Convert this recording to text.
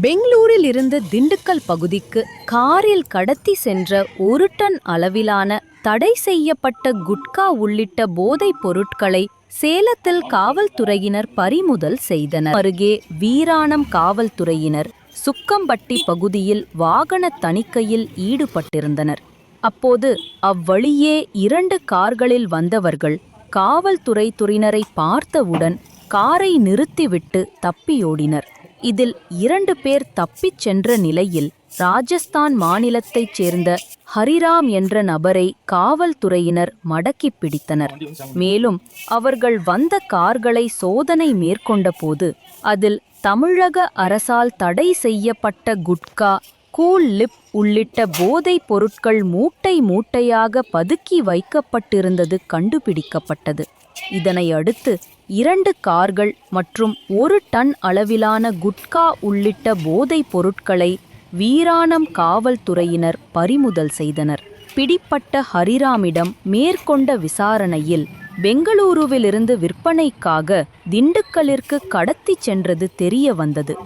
பெங்களூரில் இருந்து திண்டுக்கல் பகுதிக்கு காரில் கடத்தி சென்ற ஒரு டன் அளவிலான தடை செய்யப்பட்ட குட்கா உள்ளிட்ட போதைப் பொருட்களை சேலத்தில் காவல்துறையினர் பறிமுதல் செய்தனர். அருகே வீராணம் காவல்துறையினர் சுக்கம்பட்டி பகுதியில் வாகன தணிக்கையில் ஈடுபட்டிருந்தனர். அப்போது அவ்வழியே இரண்டு கார்களில் வந்தவர்கள் காவல்துறை துறையினரை பார்த்தவுடன் காரை நிறுத்திவிட்டு தப்பியோடினர். இதில் இரண்டு பேர் தப்பிச் சென்ற நிலையில் ராஜஸ்தான் மாநிலத்தைச் சேர்ந்த ஹரிராம் என்ற நபரை காவல்துறையினர் மடக்கிப் பிடித்தனர். மேலும் அவர்கள் வந்த கார்களை சோதனை மேற்கொண்டபோது அதில் தமிழக அரசால் தடை செய்யப்பட்ட குட்கா கூல் லிப் உள்ளிட்ட போதைப் பொருட்கள் மூட்டை மூட்டையாக பதுக்கி வைக்கப்பட்டிருந்தது கண்டுபிடிக்கப்பட்டது. இதனை அடுத்து இரண்டு கார்கள் மற்றும் ஒரு டன் அளவிலான குட்கா உள்ளிட்ட போதைப் பொருட்களை வீராணம் காவல்துறையினர் பறிமுதல் செய்தனர். பிடிப்பட்ட ஹரிராமிடம் மேற்கொண்ட விசாரணையில் பெங்களூருவிலிருந்து விற்பனைக்காக திண்டுக்கலிற்கு கடத்திச் சென்றது தெரிய வந்தது